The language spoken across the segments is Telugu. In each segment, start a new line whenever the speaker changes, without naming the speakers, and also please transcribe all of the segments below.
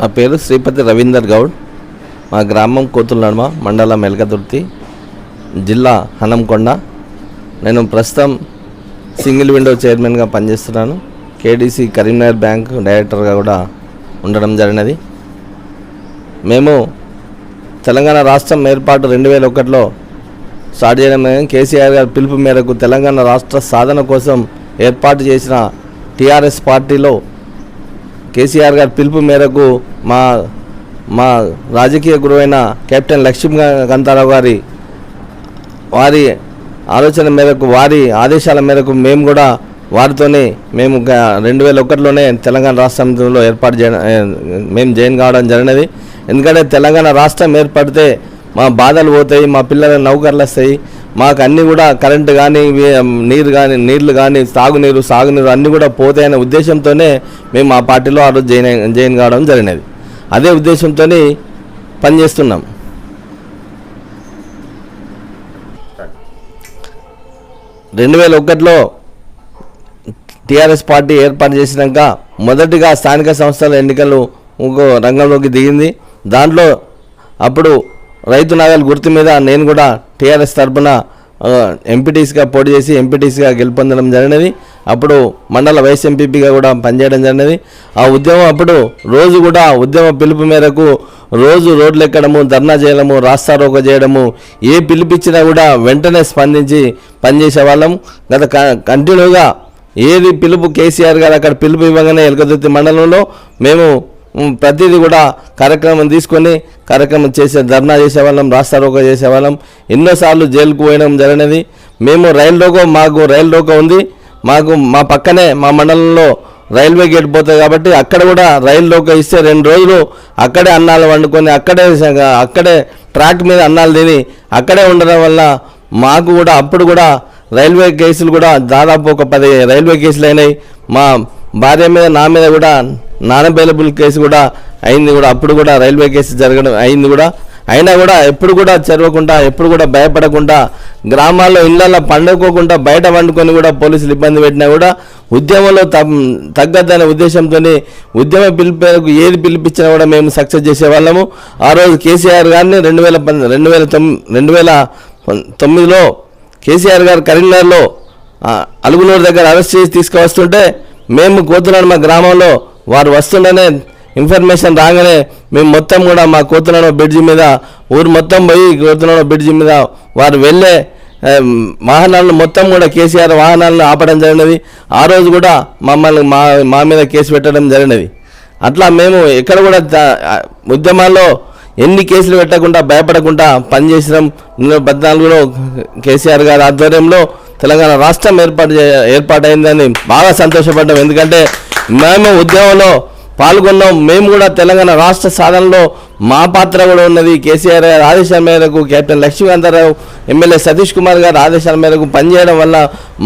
నా పేరు శ్రీపతి రవీందర్ గౌడ్. మా గ్రామం కోతుల మండలం ఎలకతుర్తి జిల్లా హనంకొండ. నేను ప్రస్తుతం సింగిల్ విండో చైర్మన్గా పనిచేస్తున్నాను. కేడీసీ కరీంనగర్ బ్యాంక్ డైరెక్టర్గా కూడా ఉండడం జరిగినది. మేము తెలంగాణ రాష్ట్రం ఏర్పాటు రెండు వేల ఒకటిలో స్టార్ట్ చేయడం కేసీఆర్ గారి పిలుపు మేరకు తెలంగాణ రాష్ట్ర సాధన కోసం ఏర్పాటు చేసిన టీఆర్ఎస్ పార్టీలో కేసీఆర్ గారి పిలుపు మేరకు మా మా రాజకీయ గురువైన కెప్టెన్ లక్ష్మీకాంతారావు గారి వారి ఆలోచన మేరకు వారి ఆదేశాల మేరకు మేము కూడా వారితోనే మేము రెండు వేల ఒకటిలోనే తెలంగాణ రాష్ట్రంలో ఏర్పాటు చేయ మేము జాయిన్ కావడం జరిగినది. ఎందుకంటే తెలంగాణ రాష్ట్రం ఏర్పడితే మా బాధలు పోతాయి మా పిల్లల నౌకర్లు వస్తాయి. మాకు అన్నీ కూడా కరెంటు కానీ నీరు కానీ నీళ్ళు కానీ సాగునీరు సాగునీరు అన్నీ కూడా పోతాయనే ఉద్దేశంతోనే మేము ఆ పార్టీలో ఆ రోజు జాయిన్ జాయిన్ కావడం జరిగినది. అదే ఉద్దేశంతో పనిచేస్తున్నాం రెండు వేల ఒకటిలో టీఆర్ఎస్ పార్టీ ఏర్పాటు చేసినాక మొదటిగా స్థానిక సంస్థల ఎన్నికలు ఇంకో రంగంలోకి దిగింది. దాంట్లో అప్పుడు రైతు నాగల్ గుర్తు మీద నేను కూడా టీఆర్ఎస్ తరఫున ఎంపీటీసీగా పోటీ చేసి ఎంపీటీసీగా గెలుపొందడం జరిగినది. అప్పుడు మండల వైస్ ఎంపీపీగా కూడా పనిచేయడం జరిగినది. ఆ ఉద్యమం అప్పుడు రోజు కూడా ఉద్యమ పిలుపు మేరకు రోజు రోడ్లు ఎక్కడము ధర్నా చేయడము రాస్తారోక చేయడము ఏ పిలిపించినా కూడా వెంటనే స్పందించి పనిచేసే వాళ్ళం. గత క- కంటిన్యూగా ఏది పిలుపు కేసీఆర్ గారు అక్కడ పిలుపు ఇవ్వగానే ఎలకదుర్తి మండలంలో మేము ప్రతిదీ కూడా కార్యక్రమం తీసుకొని కార్యక్రమం చేసే ధర్నా చేసేవాళ్ళం రాస్తారోక చేసేవాళ్ళం. ఎన్నోసార్లు జైలుకు పోయడం జరిగినది. మేము రైలు రోకో మాకు రైలు రోకో ఉంది. మాకు మా పక్కనే మా మండలంలో రైల్వే గేట్ పోతుంది కాబట్టి అక్కడ కూడా రైలు ఇస్తే రెండు రోజులు అక్కడే అన్నాలు వండుకొని అక్కడే అక్కడే ట్రాక్ మీద అన్నాలు తిని అక్కడే ఉండడం వల్ల మాకు కూడా అప్పుడు కూడా రైల్వే కేసులు కూడా దాదాపు ఒక పది రైల్వే కేసులు అయినాయి. మా భార్య మీద నా మీద కూడా నాన్ అవైలబుల్ కేసు కూడా అయింది కూడా అప్పుడు కూడా రైల్వే కేసు జరగడం అయింది కూడా. అయినా కూడా ఎప్పుడు కూడా చెరవకుండా ఎప్పుడు కూడా భయపడకుండా గ్రామాల్లో ఇళ్ళలో పండుకోకుండా బయట వండుకొని కూడా పోలీసులు ఇబ్బంది పెట్టినా కూడా ఉద్యమంలో తగ్- తగ్గద్దనే ఉద్దేశంతో ఉద్యమ పిలిపేరకు ఏది పిలిపించినా కూడా మేము సక్సెస్ చేసేవాళ్ళము. ఆ రోజు కేసీఆర్ గారిని రెండు వేల రెండు వేల తొమ్మిది రెండు వేల తొమ్మిదిలో కేసీఆర్ గారు కరీంనగర్లో అలుగునూరు దగ్గర అరెస్ట్ చేసి తీసుకువస్తుంటే మేము కోతులను మా గ్రామంలో వారు వస్తుండనే ఇన్ఫర్మేషన్ రాగానే మేము మొత్తం కూడా మా కోతులను బ్రిడ్జి మీద ఊరు మొత్తం పోయి కోతులను బ్రిడ్జి మీద వారు వెళ్ళే వాహనాలను మొత్తం కూడా కేసీఆర్ వాహనాలను ఆపడం జరిగినది. ఆ రోజు కూడా మమ్మల్ని మా మా మీద కేసు పెట్టడం జరిగినది. అట్లా మేము ఎక్కడ కూడా ఉద్యమాల్లో ఎన్ని కేసులు పెట్టకుండా భయపడకుండా పనిచేసినాం. రెండు వేల పద్నాలుగులో కేసీఆర్ గారి ఆధ్వర్యంలో తెలంగాణ రాష్ట్రం ఏర్పాటు ఏర్పాటైందని బాగా సంతోషపడ్డాం. ఎందుకంటే మేము ఉద్యమంలో పాల్గొన్నాం. మేము కూడా తెలంగాణ రాష్ట్ర సాధనలో మా పాత్ర కూడా ఉన్నది. కేసీఆర్ గారి ఆదేశాల మేరకు కెప్టెన్ లక్ష్మీకాంతారావు ఎమ్మెల్యే సతీష్ కుమార్ గారి ఆదేశాల మేరకు పనిచేయడం వల్ల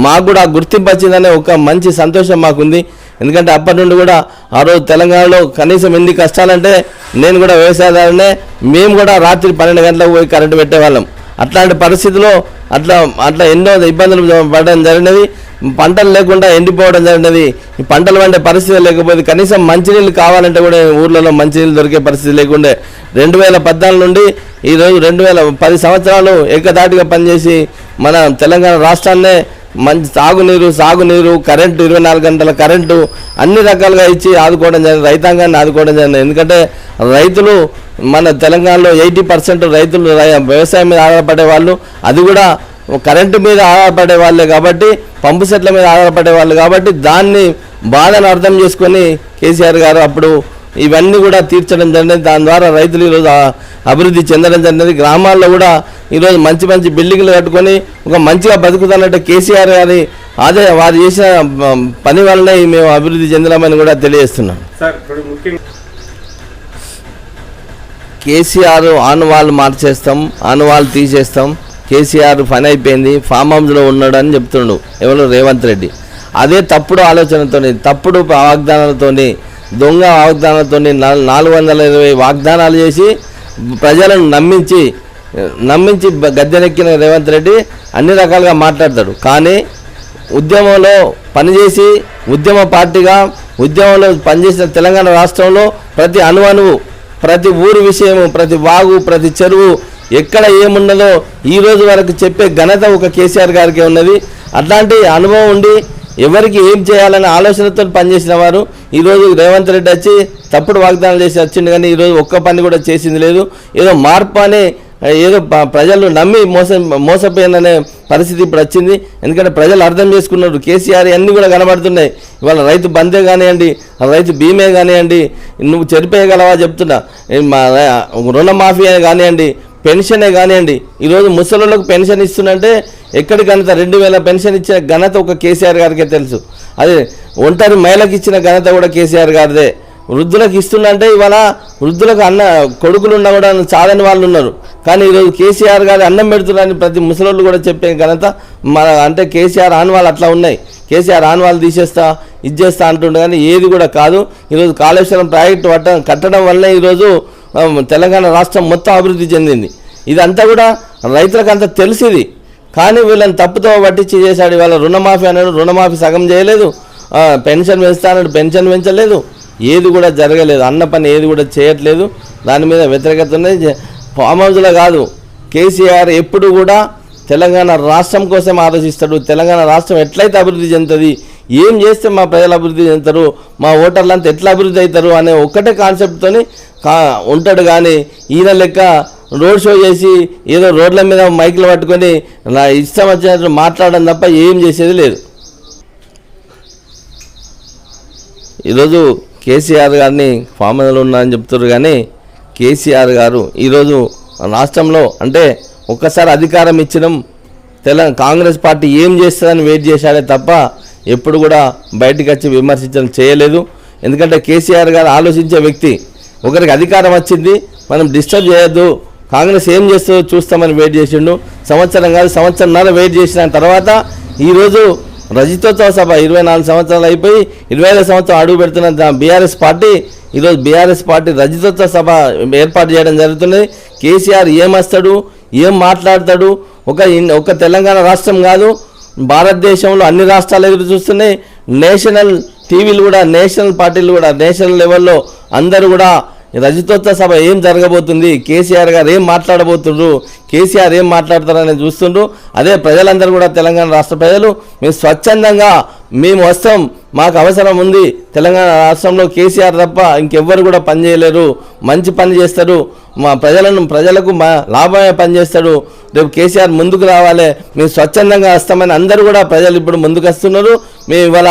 మాకు కూడా గుర్తింపు వచ్చిందనే ఒక మంచి సంతోషం మాకుంది. ఎందుకంటే అప్పటి నుండి కూడా ఆ రోజు తెలంగాణలో కనీసం ఎన్ని కష్టాలంటే నేను కూడా వ్యవసాయదారునే మేము కూడా రాత్రి పన్నెండు గంటలకు పోయి కరెంటు పెట్టేవాళ్ళం. అట్లాంటి పరిస్థితిలో అట్లా అట్లా ఎన్నో ఇబ్బందులు పడడం జరిగినది. పంటలు లేకుండా ఎండిపోవడం జరిగినది. ఈ పంటలు పండే పరిస్థితి లేకపోతే కనీసం మంచినీళ్ళు కావాలంటే కూడా ఊర్లలో మంచినీళ్ళు దొరికే పరిస్థితి లేకుండే. రెండు వేల పద్నాలుగు నుండి ఈరోజు రెండు వేల పది సంవత్సరాలు ఏకదాటిగా పనిచేసి మన తెలంగాణ రాష్ట్రాన్నే మంచి తాగునీరు సాగునీరు కరెంటు ఇరవై నాలుగు గంటల కరెంటు అన్ని రకాలుగా ఇచ్చి ఆదుకోవడం జరిగింది. రైతాంగాన్ని ఆదుకోవడం జరిగింది. ఎందుకంటే రైతులు మన తెలంగాణలో ఎయిటీ పర్సెంట్ రైతులు రై- వ్యవసాయం మీద ఆధారపడే వాళ్ళు. అది కూడా కరెంటు మీద ఆధారపడే వాళ్ళే కాబట్టి పంపు సెట్ల మీద ఆధారపడే వాళ్ళు కాబట్టి దాన్ని బాధను అర్థం చేసుకొని కేసీఆర్ గారు అప్పుడు ఇవన్నీ కూడా తీర్చడం జరిగింది. దాని ద్వారా రైతులు ఈరోజు అభివృద్ధి చెందడం జరిగినది గ్రామాల్లో కూడా ఈరోజు మంచి మంచి బిల్డింగ్లు కట్టుకొని ఒక మంచిగా బతుకుతున్నట్టు కేసీఆర్ గారి అదే వారు చేసిన పని వల్లనే మేము అభివృద్ధి చెందడమని కూడా తెలియజేస్తున్నాం. కేసీఆర్ ఆనవాళ్ళు మార్చేస్తాం ఆనవాళ్ళు తీసేస్తాం. కేసీఆర్ పని అయిపోయింది ఫామ్ హౌస్లో ఉన్నాడని చెప్తుండు ఎవరు? రేవంత్ రెడ్డి. అదే తప్పుడు ఆలోచనతోని తప్పుడు వాగ్దానాలతోని దొంగ వాగ్దానాలతోని నాలుగు వందల ఇరవై వాగ్దానాలు చేసి ప్రజలను నమ్మించి నమ్మించి గద్దెనెక్కిన రేవంత్ రెడ్డి అన్ని రకాలుగా మాట్లాడతాడు. కానీ ఉద్యమంలో పనిచేసి ఉద్యమ పార్టీగా ఉద్యమంలో పనిచేసిన తెలంగాణ రాష్ట్రంలో ప్రతి అణువణువు ప్రతి ఊరు విషయము ప్రతి వాగు ప్రతి చెరువు ఎక్కడ ఏమున్నదో ఈ రోజు వరకు చెప్పే ఘనత ఒక కేసీఆర్ గారికి ఉన్నది. అట్లాంటి అనుభవం ఉండి ఎవరికి ఏం చేయాలనే ఆలోచనతో పనిచేసిన వారు ఈరోజు రేవంత్ రెడ్డి వచ్చి తప్పుడు వాగ్దానాలు చేసి వచ్చిండు కానీ ఈరోజు ఒక్క పని కూడా చేసింది లేదు. ఏదో మార్పు అనే ఏదో ప్రజలు నమ్మి మోసం మోసపోయిందనే పరిస్థితి ఇప్పుడు వచ్చింది. ఎందుకంటే ప్రజలు అర్థం చేసుకున్నారు కేసీఆర్ అన్నీ కూడా కనబడుతున్నాయి. ఇవాళ రైతు బందే కానివ్వండి రైతు బీమే కానివ్వండి నువ్వు చెరిపేయగలవా చెప్తున్నా. రుణమాఫీ కానివ్వండి పెన్షనే కానివ్వండి ఈరోజు ముసలిళ్ళకు పెన్షన్ ఇస్తుందంటే ఎక్కడి ఘనత రెండు వేల పెన్షన్ ఇచ్చిన ఘనత ఒక కేసీఆర్ గారికే తెలుసు. అదే ఒంటరి మహిళకు ఇచ్చిన ఘనత కూడా కేసీఆర్ గారిదే. వృద్ధులకు ఇస్తుందంటే ఇవాళ వృద్ధులకు అన్న కొడుకులు ఉన్నా కూడా చాలని వాళ్ళు ఉన్నారు. కానీ ఈరోజు కేసీఆర్ గారు అన్నం పెడుతున్నారని ప్రతి ముసలోళ్ళు కూడా చెప్పే ఘనత మన అంటే కేసీఆర్ ఆనవాళ్ళు అట్లా ఉన్నాయి. కేసీఆర్ ఆనవాళ్ళు తీసేస్తా ఇది చేస్తా అంటుండే కానీ ఏది కూడా కాదు. ఈరోజు కాళేశ్వరం ప్రాజెక్టు కట్టడం వల్లే ఈరోజు తెలంగాణ రాష్ట్రం మొత్తం అభివృద్ధి చెందింది. ఇదంతా కూడా రైతులకు అంత తెలిసింది. కానీ వీళ్ళని తప్పుతో పట్టించి చేశాడు. ఇవాళ రుణమాఫీ అన్నాడు. రుణమాఫీ సగం చేయలేదు. పెన్షన్ పెంచుతానడు అన్నాడు. పెన్షన్ పెంచలేదు. ఏది కూడా జరగలేదు. అన్న పని ఏది కూడా చేయట్లేదు. దాని మీద వ్యతిరేకత ఉన్నది. ఫామ్ హౌస్లో కాదు. కేసీఆర్ ఎప్పుడు కూడా తెలంగాణ రాష్ట్రం కోసం ఆలోచిస్తాడు. తెలంగాణ రాష్ట్రం ఎట్లయితే అభివృద్ధి చెందుతుంది ఏం చేస్తే మా ప్రజలు అభివృద్ధి చెందుతారు? మా ఓటర్లంతా ఎట్లా అభివృద్ధి అవుతారు అనే ఒక్కటే కాన్సెప్ట్తోని కా ఉంటాడు కానీ ఈయన లెక్క రోడ్ షో చేసి ఏదో రోడ్ల మీద మైకులు పట్టుకొని నా ఇష్టం వచ్చినట్టు మాట్లాడడం తప్ప ఏం చేసేది లేదు. ఈరోజు కేసీఆర్ గారిని ఫామ్లో ఉన్నారని చెప్తున్నారు కానీ కేసీఆర్ గారు ఈరోజు రాష్ట్రంలో అంటే ఒక్కసారి అధికారం ఇచ్చడం తెలంగాణ కాంగ్రెస్ పార్టీ ఏం చేస్తుందని వెయిట్ చేశాడే తప్ప ఎప్పుడు కూడా బయటకు వచ్చి విమర్శించడం చేయలేదు. ఎందుకంటే కేసీఆర్ గారు ఆలోచించే వ్యక్తి. ఒకరికి అధికారం వచ్చింది మనం డిస్టర్బ్ చేయొద్దు. కాంగ్రెస్ ఏం చేస్తుందో చూస్తామని వెయిట్ చేసిండు. సంవత్సరం కాదు సంవత్సరంన్నర వెయిట్ చేసిన తర్వాత ఈరోజు రజితోత్సవ సభ ఇరవై నాలుగు సంవత్సరాలు అయిపోయి ఇరవై ఐదు సంవత్సరం అడుగు పెడుతున్న బీఆర్ఎస్ పార్టీ ఈరోజు బీఆర్ఎస్ పార్టీ రజితోత్సవ సభ ఏర్పాటు చేయడం జరుగుతున్నది. కేసీఆర్ ఏం వస్తాడు ఏం మాట్లాడతాడు? ఒక ఒక తెలంగాణ రాష్ట్రం కాదు భారతదేశంలో అన్ని రాష్ట్రాలు ఎదురు చూస్తున్నాయి. నేషనల్ టీవీలు కూడా నేషనల్ పార్టీలు కూడా నేషనల్ లెవెల్లో అందరూ కూడా రజతోత్సవ సభ ఏం జరగబోతుంది? కేసీఆర్ గారు ఏం మాట్లాడబోతుండ్రు? కేసీఆర్ ఏం మాట్లాడతారని చూస్తుండ్రు. అదే ప్రజలందరూ కూడా తెలంగాణ రాష్ట్ర ప్రజలు. మేము స్వచ్ఛందంగా మేము వస్తాం మాకు అవసరం ఉంది. తెలంగాణ రాష్ట్రంలో కేసీఆర్ తప్ప ఇంకెవ్వరు కూడా పని చేయలేరు. మంచి పని చేస్తారు. మా ప్రజలను ప్రజలకు మా లాభమే పని చేస్తాడు. రేపు కేసీఆర్ ముందుకు రావాలి. మేము స్వచ్ఛందంగా వస్తామని అందరూ కూడా ప్రజలు ఇప్పుడు ముందుకు వస్తున్నారు. మేము ఇవాళ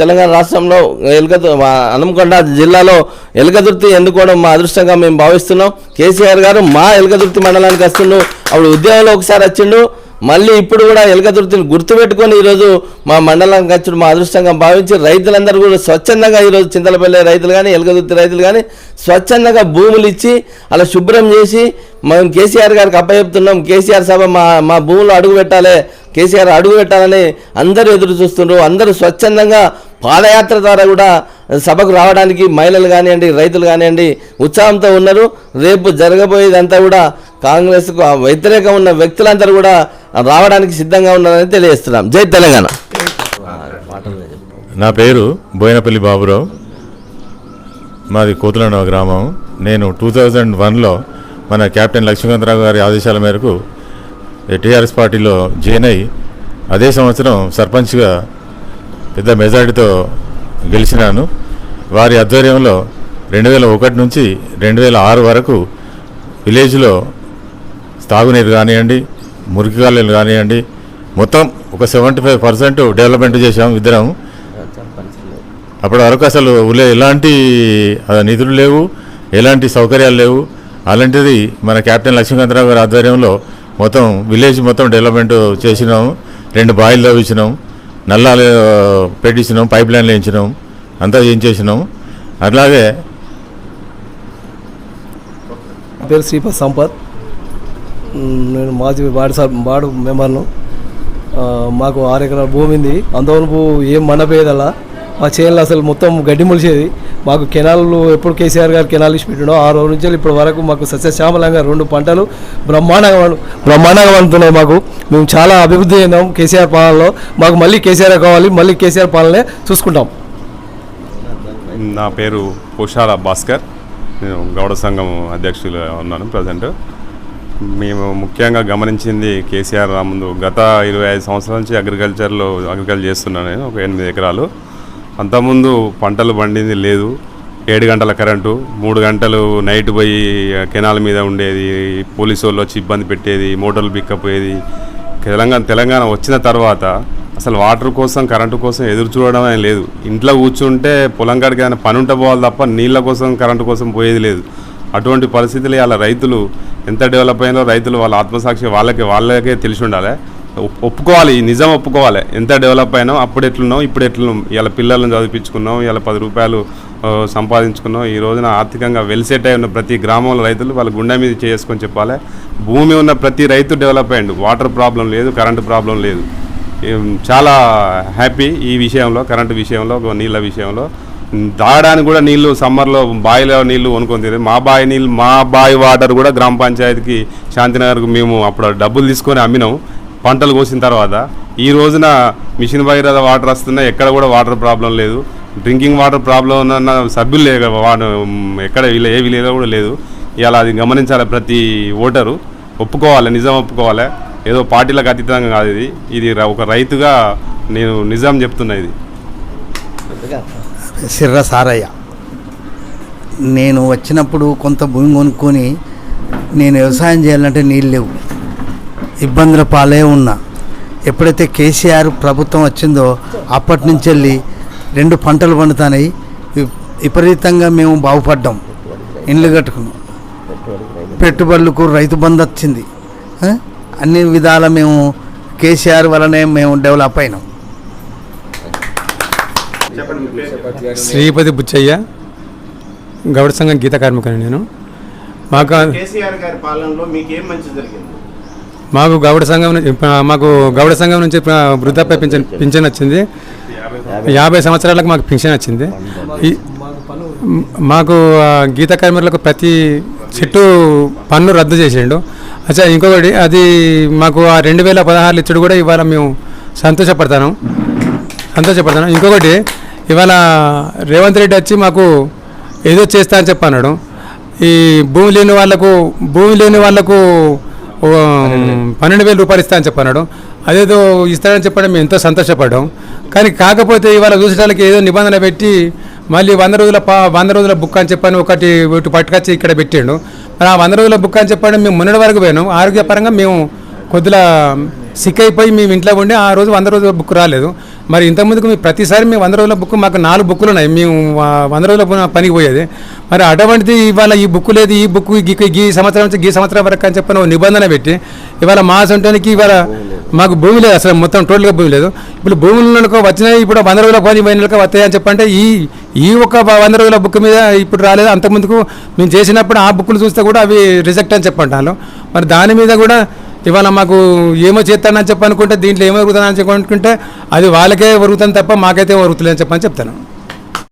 తెలంగాణ రాష్ట్రంలో ఎలుకతు హనుమకొండ జిల్లాలో ఎలుకదుర్తి ఎన్నుకోవడం మా అదృష్టంగా మేము భావిస్తున్నాం. కేసీఆర్ గారు మా ఎలుకదుర్తి మండలానికి వస్తుండు. అప్పుడు ఉద్యోగంలో ఒకసారి వచ్చిండు. మళ్ళీ ఇప్పుడు కూడా ఎలుకదుర్తిని గుర్తుపెట్టుకొని ఈరోజు మా మండలానికి వచ్చి మా అదృష్టంగా భావించి రైతులందరూ కూడా స్వచ్ఛందంగా ఈరోజు చింతలపల్లి రైతులు కానీ ఎలకదుర్తి రైతులు కానీ స్వచ్ఛందంగా భూములు ఇచ్చి అలా శుభ్రం చేసి మేము కేసీఆర్ గారికి అప్పచెప్తున్నాం. కేసీఆర్ సభ మా మా భూములు అడుగు పెట్టాలి కేసీఆర్ అడుగు పెట్టాలని అందరూ ఎదురు చూస్తున్నారు అందరూ స్వచ్ఛందంగా పాదయాత్ర ద్వారా కూడా సభకు రావడానికి మహిళలు కానివ్వండి రైతులు కానివ్వండి ఉత్సాహంతో ఉన్నారు. రేపు జరగబోయేదంతా కూడా కాంగ్రెస్కు వ్యతిరేకం ఉన్న వ్యక్తులందరూ కూడా రావడానికి సిద్ధంగా ఉన్నారని తెలియజేస్తున్నాం. జై తెలంగాణ.
నా పేరు బోయినపల్లి బాబురావు. మాది కోతులండవ గ్రామం. నేను టూ థౌజండ్ వన్లో మన కెప్టెన్ లక్ష్మీకాంతరావు గారి ఆదేశాల మేరకు టీఆర్ఎస్ పార్టీలో జాయిన్ అయి అదే సంవత్సరం సర్పంచ్గా పెద్ద మెజారిటీతో గెలిచినాను. వారి ఆధ్వర్యంలో రెండు వేల ఒకటి నుంచి రెండు వేల ఆరు వరకు విలేజ్లో తాగునీరు కానివ్వండి మురికి కాలేలు కానివ్వండి మొత్తం ఒక సెవెంటీ ఫైవ్ పర్సెంట్ డెవలప్మెంట్ చేసాము ఇద్దరం. అప్పటి వరకు అసలు ఎలాంటి నిధులు లేవు ఎలాంటి సౌకర్యాలు లేవు. అలాంటిది మన కెప్టెన్ లక్ష్మీకాంతరావు గారి ఆధ్వర్యంలో మొత్తం విలేజ్ మొత్తం డెవలప్మెంట్ చేసినాము రెండు బాయిలు తవ్వించినాం నల్లాలు పెట్టించినాం పైప్ లైన్లు వేయించినాం అంతా చేయించేసినాం అలాగే అట్లాగే
పేరు శ్రీపద్ సంపత్. నేను మాజీ వార్డు సార్ వార్డు మెంబర్ను. మాకు ఆరు ఎకరాల భూమి ఉంది. అంతవరకు ఏం మండపోయేదల్లా. మా చేనులు అసలు మొత్తం గడ్డి మొలిచేది. మాకు కెనాలు ఎప్పుడు కేసీఆర్ గారు కెనాల్ ఇచ్చి పెట్టినో ఆ రోజు నుంచి ఇప్పటి వరకు మాకు సస్యశ్యామలంగా రెండు పంటలు బ్రహ్మాండంగా బ్రహ్మాండంగా పండుతున్నాయి మాకు. మేము చాలా అభివృద్ధి చెందాం కేసీఆర్ పాలనలో. మాకు మళ్ళీ కేసీఆర్ కావాలి మళ్ళీ కేసీఆర్ పాలనే చూసుకుంటాం.
నా పేరు కుషాల భాస్కర్. నేను గౌడ సంఘం అధ్యక్షులుగా ఉన్నాను ప్రజెంట్. మేము ముఖ్యంగా గమనించింది కేసీఆర్ రాముందు గత ఇరవై ఐదు సంవత్సరాల నుంచి అగ్రికల్చర్లో అగ్రికల్చర్ చేస్తున్నాను నేను ఒక ఎనిమిది ఎకరాలు. అంతకుముందు పంటలు పండింది లేదు. ఏడు గంటల కరెంటు మూడు గంటలు నైట్ పోయి కెనాల్ మీద ఉండేది పోలీసు వాళ్ళు వచ్చి ఇబ్బంది పెట్టేది మోటార్లు బిక్కపోయేది. తెలంగాణ తెలంగాణ వచ్చిన తర్వాత అసలు వాటర్ కోసం కరెంటు కోసం ఎదురు చూడడం అనేది లేదు. ఇంట్లో కూర్చుంటే పొలం కాడికి ఏదైనా పని ఉంటే పోవాలి తప్ప నీళ్ళ కోసం కరెంటు కోసం పోయేది లేదు. అటువంటి పరిస్థితులు ఇలా రైతులు ఎంత డెవలప్ అయిందో రైతులు వాళ్ళ ఆత్మసాక్షి వాళ్ళకి వాళ్ళకే తెలిసి ఉండాలి. ఒప్పుకోవాలి ఈ నిజం ఒప్పుకోవాలి. ఎంత డెవలప్ అయినా అప్పుడు ఎట్లున్నాం ఇప్పుడు ఎట్లున్నాం? ఇలా పిల్లలను చదివించుకున్నాం ఇలా పది రూపాయలు సంపాదించుకున్నాం. ఈ రోజున ఆర్థికంగా వెల్సెట్ అయి ఉన్న ప్రతి గ్రామంలో రైతులు వాళ్ళ గుండె మీద చేసుకొని చెప్పాలి. భూమి ఉన్న ప్రతి రైతు డెవలప్ అయ్యండు. వాటర్ ప్రాబ్లం లేదు కరెంటు ప్రాబ్లం లేదు. చాలా హ్యాపీ ఈ విషయంలో కరెంటు విషయంలో నీళ్ళ విషయంలో. తాగడానికి కూడా నీళ్ళు సమ్మర్లో బావిలో నీళ్ళు వనుకొని తిరిగి మా బావి నీళ్ళు మా బావి వాటర్ కూడా గ్రామ పంచాయతీకి శాంతినగర్కు మేము అప్పుడు డబ్బులు తీసుకొని అమ్మినాం. పంటలు కోసిన తర్వాత ఈ రోజున మిషన్ భగీరథ వాటర్ వస్తున్నా ఎక్కడ కూడా వాటర్ ప్రాబ్లం లేదు. డ్రింకింగ్ వాటర్ ప్రాబ్లం ఉన్న సభ్యులు లేక ఎక్కడ విలే- ఏ విలేజ్లో కూడా లేదు. ఇలా అది గమనించాలి ప్రతి ఓటరు. ఒప్పుకోవాలి నిజం ఒప్పుకోవాలి. ఏదో పార్టీలకు అతీతంగా కాదు ఇది. ఇది ఒక రైతుగా నేను నిజం చెప్తున్నా ఇది.
సిర్ర సారయ్య. నేను వచ్చినప్పుడు కొంత భూమి కొనుక్కొని నేను వ్యవసాయం చేయాలంటే నీళ్ళు లేవు. ఇబ్బందుల పాలే ఉన్నా. ఎప్పుడైతే కేసీఆర్ ప్రభుత్వం వచ్చిందో అప్పటి నుంచి వెళ్ళి రెండు పంటలు పండుతాయి వి- విపరీతంగా మేము బాగుపడ్డాం. ఇండ్లు కట్టుకున్నాం. పెట్టుబడులకు రైతు బంధు వచ్చింది. అన్ని విధాల మేము కేసీఆర్ వలనే మేము డెవలప్ అయినాం.
శ్రీపతి బుచ్చయ్య గౌడ సంఘం గీత కార్మికుని నేను. మాకు
పాలనలో మీకు ఏం మంచి జరిగింది?
మాకు గౌడ సంఘం మాకు గౌడ సంఘం నుంచి వృద్ధాప్య పింఛన్ పింఛన్ వచ్చింది. యాభై సంవత్సరాలకు మాకు పింఛన్ వచ్చింది. మాకు గీత కార్మికులకు ప్రతి చెట్టు పన్ను రద్దు చేసిండు. అచ్చా ఇంకొకటి అది మాకు ఆ రెండు వేల పదహారు ఇచ్చుడు కూడా ఇవాళ మేము సంతోషపడతాను. సంతోషపడతాను. ఇంకొకటి ఇవాళ రేవంత్ రెడ్డి వచ్చి మాకు ఏదో చేస్తా అని చెప్పన్నాడు. ఈ భూమి లేని వాళ్ళకు భూమి లేని వాళ్ళకు పన్నెండు వేల రూపాయలు ఇస్తా అని చెప్పన్నాడు. అదేదో ఇస్తాడని చెప్పడం మేము ఎంతో సంతోషపడ్డాం. కానీ కాకపోతే ఇవాళ చూసేటానికి ఏదో నిబంధన పెట్టి మళ్ళీ వంద రోజుల పా వంద రోజుల బుక్ అని చెప్పని ఒకటి ఇటు పట్టుకొచ్చి ఇక్కడ పెట్టాడు. మరి ఆ వంద రోజుల బుక్ అని చెప్పడం మేము మొన్నటి వరకు పోయాను. ఆరోగ్యపరంగా మేము కొద్దిగా సిక్ అయిపోయి మేము ఇంట్లో ఉండి ఆ రోజు వంద రోజుల బుక్ రాలేదు. మరి ఇంతకుముందుకు మీ ప్రతిసారి మేము వంద రోజుల బుక్ మాకు నాలుగు బుక్కులు ఉన్నాయి మేము వంద రోజుల పనికి పోయేది. మరి అటువంటిది ఇవాళ ఈ బుక్ లేదు ఈ బుక్ ఈ సంవత్సరం నుంచి ఈ సంవత్సరం వరకు అని చెప్పిన నిబంధన పెట్టి ఇవాళ మా సొంటానికి ఇవాళ మాకు భూమి లేదు అసలు మొత్తం టోటల్గా భూమి లేదు. ఇప్పుడు భూములకు వచ్చినాయి ఇప్పుడు వంద రోజుల పని పోయినలకు వస్తాయి అని చెప్పంటే ఈ ఈ ఒక వంద రోజుల బుక్ మీద ఇప్పుడు రాలేదు. అంతకుముందుకు మేము చేసినప్పుడు ఆ బుక్లు చూస్తే కూడా అవి రిజెక్ట్ అని చెప్పంటాను మరి దాని మీద కూడా ఇవాళ మాకు ఏమో చేస్తానని చెప్పనుకుంటే దీంట్లో ఏమో వరుగుతుందని చెప్పనుకుంటే అది వాళ్ళకే వరుగుతుంది తప్ప మాకైతే వరుగుతలేదని చెప్పని చెప్తాను.